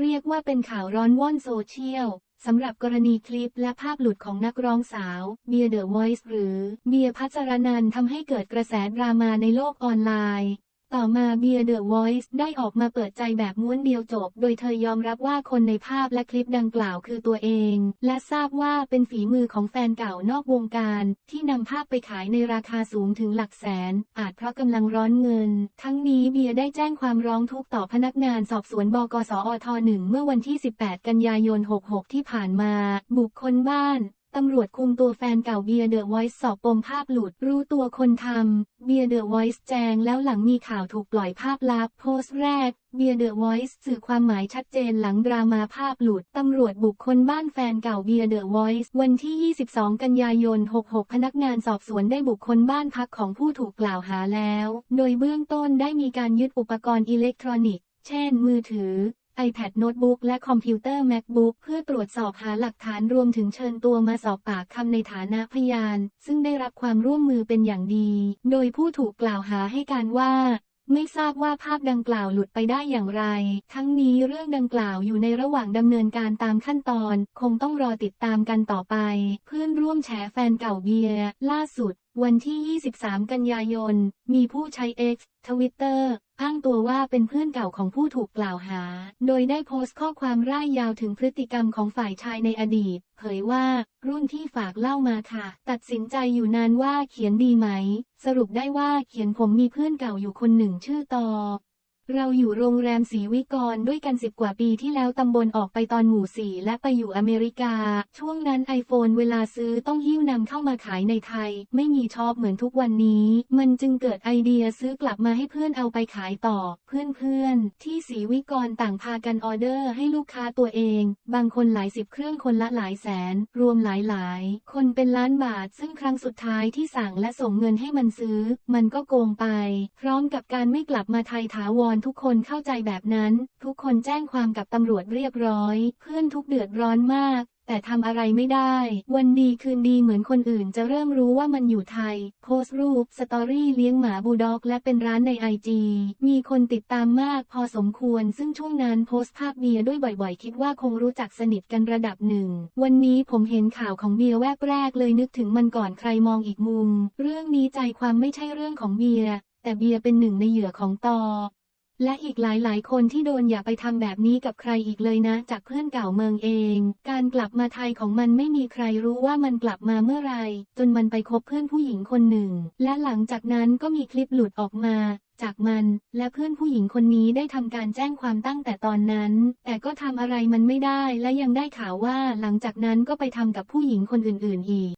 เรียกว่าเป็นข่าวร้อนว่อนโซเชียลสำหรับกรณีคลิปและภาพหลุดของนักร้องสาวเบียเดอะ o i ์หรือเบียพัชรนันท์ทำให้เกิดกระแสดราม่าในโลกออนไลน์ ต่อมาเบียร์เดอะ o i ์ได้ออกมาเปิดใจแบบม้วนเดียวจบ โดยเธอยอมรับว่าคนในภาพและคลิปดังกล่าวคือตัวเอง และทราบว่าเป็นฝีมือของแฟนเก่านอกวงการ ที่นำภาพไปขายในราคาสูงถึงหลักแสน อาจเพราะกำลังร้อนเงิน ทั้งนี้เบียร์ได้แจ้งความร้องทุกข์ต่อพนักงานสอบสวนบกสอทหนึ่งเมื่อวันที่ 18 กันยายน 66 ที่ผ่านมา บุคคลบ้าน ตำรวจคุมตัวแฟนเก่าเบียร์เดอะไวส์สอบปมภาพหลุด รู้ตัวคนทำ เบียร์เดอะไวส์แจงแล้วหลังมีข่าวถูกปล่อยภาพลับโพสต์แรก เบียร์เดอะไวส์สื่อความหมายชัดเจนหลังดรามาภาพหลุด ตำรวจบุคคลบ้านแฟนเก่าเบียร์เดอะไวส์วันที่ 22 กันยายน 66 พนักงานสอบสวนได้บุคคลบ้านพักของผู้ถูกกล่าวหาแล้ว โดยเบื้องต้นได้มีการยึดอุปกรณ์อิเล็กทรอนิกส์ เช่น มือถือ iPad โน้ตบุ๊กและคอมพิวเตอร์ MacBook เพื่อตรวจสอบหาหลักฐานรวมถึงเชิญตัวมาสอบปากคำในฐานะพยาน ซึ่งได้รับความร่วมมือเป็นอย่างดี โดยผู้ถูกกล่าวหาให้การว่าไม่ทราบว่าภาพดังกล่าวหลุดไปได้อย่างไร ทั้งนี้เรื่องดังกล่าวอยู่ในระหว่างดำเนินการตามขั้นตอน คงต้องรอติดตามกันต่อไป เพื่อนร่วมแฉแฟนเก่าเบียร์ล่าสุด วันที่ 23 กันยายน มีผู้ใช้ X ทวิตเตอร์อ้างตัว เป็นเพื่อนเก่าของผู้ถูกกล่าวหา โดยได้โพสต์ข้อความร่ายยาวถึงพฤติกรรมของฝ่ายชายในอดีต เผยว่า รุ่นที่ฝากเล่ามาค่ะ ตัดสินใจอยู่นานว่าเขียนดีไหม สรุปได้ว่าเขียนผมมีเพื่อนเก่าอยู่คนหนึ่งชื่อตอ เราอยู่โรงแรมศรีวิกรด้วยกันสิบกว่าปีที่แล้วตำบลออกไปตอนหมู่สี่และไปอยู่อเมริกา ช่วงนั้น iPhone เวลาซื้อต้องหิ้วนำเข้ามาขายในไทย ไม่มีช็อบเหมือนทุกวันนี้ มันจึงเกิดไอเดียซื้อกลับมาให้เพื่อนเอาไปขายต่อ เพื่อนๆ ที่ศรีวิกรต่างพากันออเดอร์ให้ลูกค้าตัวเอง บางคนหลายสิบเครื่องคนละหลายแสน รวมหลายๆ คนเป็นล้านบาท ซึ่งครั้งสุดท้ายที่สั่งและส่งเงินให้มันซื้อ มันก็โกงไป พร้อมกับการไม่กลับมาไทยถาวรทุกคนเข้าใจแบบนั้น ทุกคนแจ้งความกับตำรวจเรียบร้อย เพื่อนทุกเดือดร้อนมาก แต่ทำอะไรไม่ได้ วันดีคืนดีเหมือนคนอื่นจะเริ่มรู้ว่ามันอยู่ไทย โพสต์รูป สตอรี่เลี้ยงหมาบูลด็อกและเป็นร้านในไอจีมีคนติดตามมากพอสมควร ซึ่งช่วงนั้นโพสต์ภาพเบียร์ด้วยบ่อยๆ คิดว่าคงรู้จักสนิทกันระดับหนึ่ง วันนี้ผมเห็นข่าวของเบียร์แวบแรกเลยนึกถึงมันก่อนใครมองอีกมุม เรื่องนี้ใจความไม่ใช่เรื่องของเบียร์แต่เบียร์เป็นหนึ่งในเหยื่อของตอ และอีกหลายๆ คนที่โดนอย่าไปทำแบบนี้กับใครอีกเลยนะ จากเพื่อนเก่าเมืองเอง การกลับมาไทยของมันไม่มีใครรู้ว่ามันกลับมาเมื่อไร จนมันไปคบเพื่อนผู้หญิงคนหนึ่ง และหลังจากนั้นก็มีคลิปหลุดออกมาจากมัน และเพื่อนผู้หญิงคนนี้ได้ทำการแจ้งความตั้งแต่ตอนนั้น แต่ก็ทำอะไรมันไม่ได้และยังได้ข่าวว่าหลังจากนั้นก็ไปทำกับผู้หญิงคนอื่น ๆ อีก